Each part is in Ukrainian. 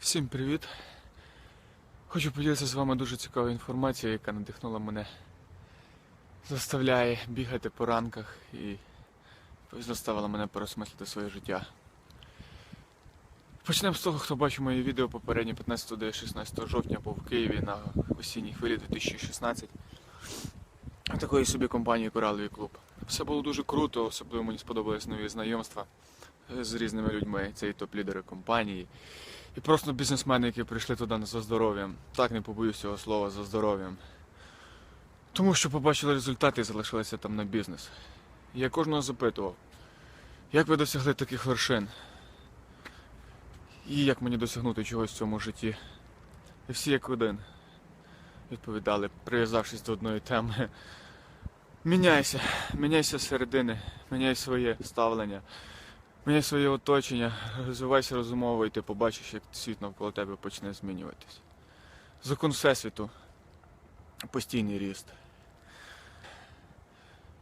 Всім привіт! Хочу поділитися з вами дуже цікавою інформацією, яка надихнула мене, заставляє бігати по ранках і заставила мене переосмислити своє життя. Почнемо з того, хто бачив мої відео попередні 15 та 16 жовтня був в Києві на осінній хвилі 2016. Такої собі компанії Кораловий клуб. Все було дуже круто, особливо мені сподобались нові знайомства з різними людьми. Це і топ-лідери компанії. І просто бізнесмени, які прийшли туди за здоров'ям. Так не побоюсь цього слова за здоров'ям. Тому що побачили результати і залишилися там на бізнес. Я кожного запитував, як ви досягли таких вершин? І як мені досягнути чогось в цьому житті? І всі як один відповідали, прив'язавшись до одної теми. Міняйся, міняйся середини, міняй своє ставлення. Міняй своє оточення, розвивайся розумово, і ти побачиш, як світ навколо тебе почне змінюватись. Закон Всесвіту. Постійний ріст.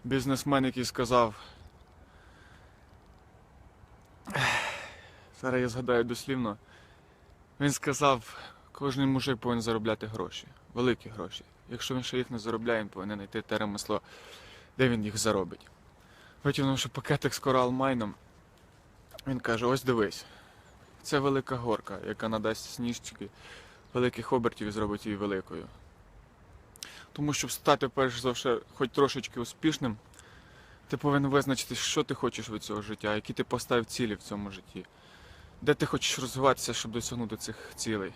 Бізнесмен, який сказав. Зараз я згадаю дослівно. Він сказав, кожен мужик повинен заробляти гроші. Великі гроші. Якщо він ще їх не заробляє, він повинен знайти те ремесло, де він їх заробить. Витягнувши пакетик з корал майном, він каже: ось дивись, це велика горка, яка надасть сніжчики великих обертів і зробить її великою. Тому щоб стати перш за все хоч трошечки успішним, ти повинен визначити, що ти хочеш від цього життя, які ти поставив цілі в цьому житті, де ти хочеш розвиватися, щоб досягнути цих цілей.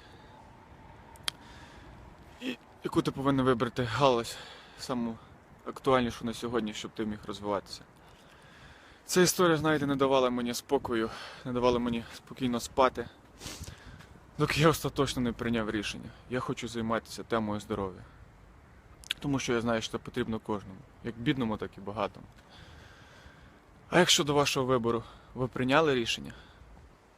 І яку ти повинен вибрати галузь, саму актуальнішу на сьогодні, щоб ти міг розвиватися. Ця історія, знаєте, не давала мені спокою, не давала мені спокійно спати, доки я остаточно не прийняв рішення. Я хочу займатися темою здоров'я. Тому що я знаю, що це потрібно кожному, як бідному, так і багатому. А якщо до вашого вибору ви прийняли рішення,